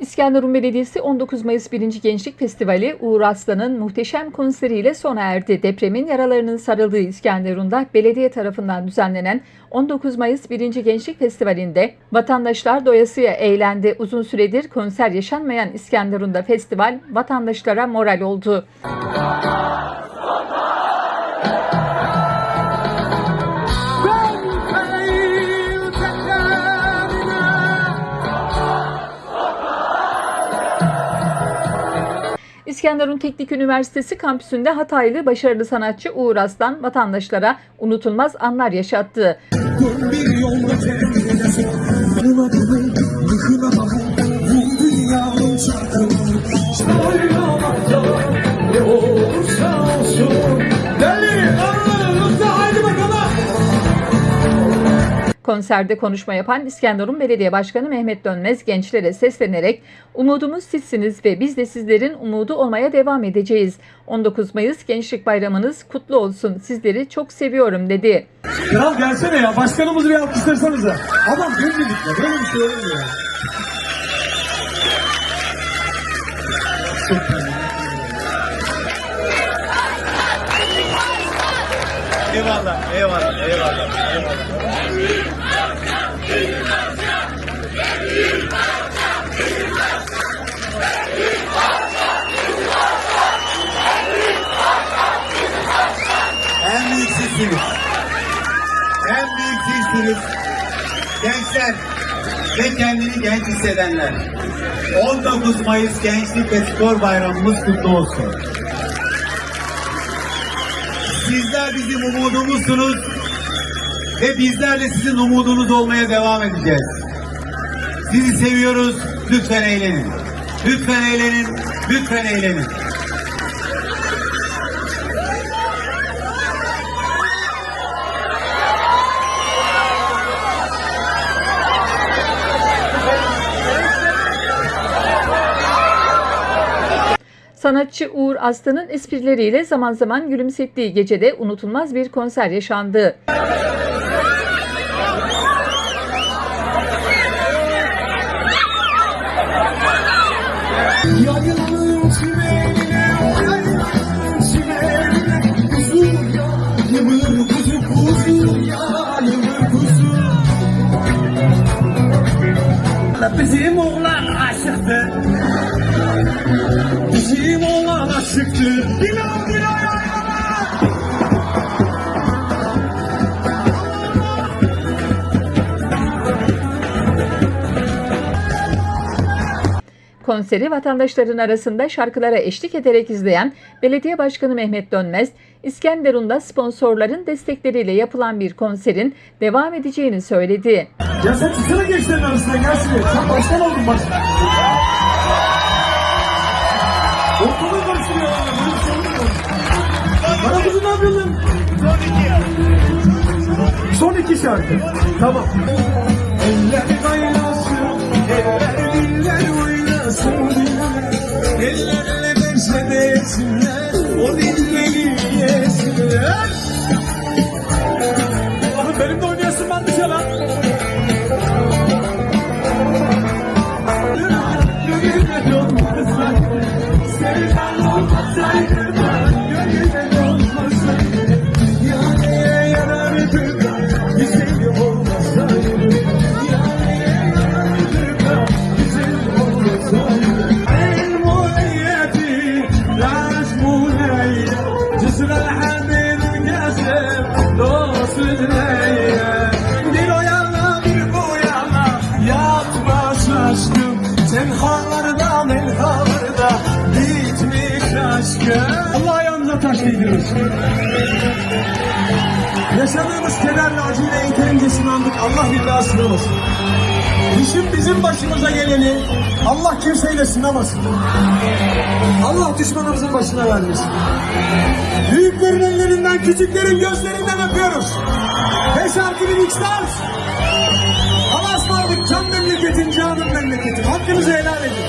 İskenderun Belediyesi 19 Mayıs 1. Gençlik Festivali Uğur Aslan'ın muhteşem konseriyle sona erdi. Depremin yaralarının sarıldığı İskenderun'da belediye tarafından düzenlenen 19 Mayıs 1. Gençlik Festivali'nde vatandaşlar doyasıya eğlendi. Uzun süredir konser yaşanmayan İskenderun'da festival vatandaşlara moral oldu. İskenderun Teknik Üniversitesi kampüsünde Hataylı başarılı sanatçı Uğur Aslan vatandaşlara unutulmaz anlar yaşattı. Konserde konuşma yapan İskenderun Belediye Başkanı Mehmet Dönmez gençlere seslenerek umudumuz sizsiniz ve biz de sizlerin umudu olmaya devam edeceğiz. 19 Mayıs Gençlik Bayramınız kutlu olsun. Sizleri çok seviyorum dedi. Kral gelsene ya. Başkanımızı bir alkışlarsanıza. Adam gönlülükle böyle bir şey olur mu ya? Eyvallah, eyvallah, eyvallah. En büyük sizsiniz. En büyük sizsiniz. Gençler ve kendini genç hissedenler. 19 Mayıs Gençlik ve Spor Bayramımız kutlu olsun. Sizler bizim umudumuzsunuz ve bizler de sizin umudunuz olmaya devam edeceğiz. Sizi seviyoruz. Lütfen eğlenin. Lütfen eğlenin. Lütfen eğlenin. Sanatçı Uğur Aslan'ın esprileriyle zaman zaman gülümsettiği gecede unutulmaz bir konser yaşandı. Yayılın çimenine Yayılın Konseri vatandaşların arasında şarkılara eşlik ederek izleyen Belediye Başkanı Mehmet Dönmez, İskenderun'da sponsorların destekleriyle yapılan bir konserin devam edeceğini söyledi. Ya sen çıksana gençlerin arasına gel şuraya. Sen başkan oldun başkan. İki şarkı. Tamam. Bir o bir bu yana Yatmaz aşkım Tenhalarda Bitmiş aşkım Allah yanına taş Yaşadığımız kederle acıyla yeterince andık. Allah bir billah olsun. İşin bizim başımıza geleni Allah kimseyle sınamasın. Allah düşmanımızın başına vermesin. Büyüklerin ellerinden, küçüklerin gözlerinden öp Beş harfli bir X'ler Allah'a ısmarladık can memleketin canım memleketin Hakkınızı helal edin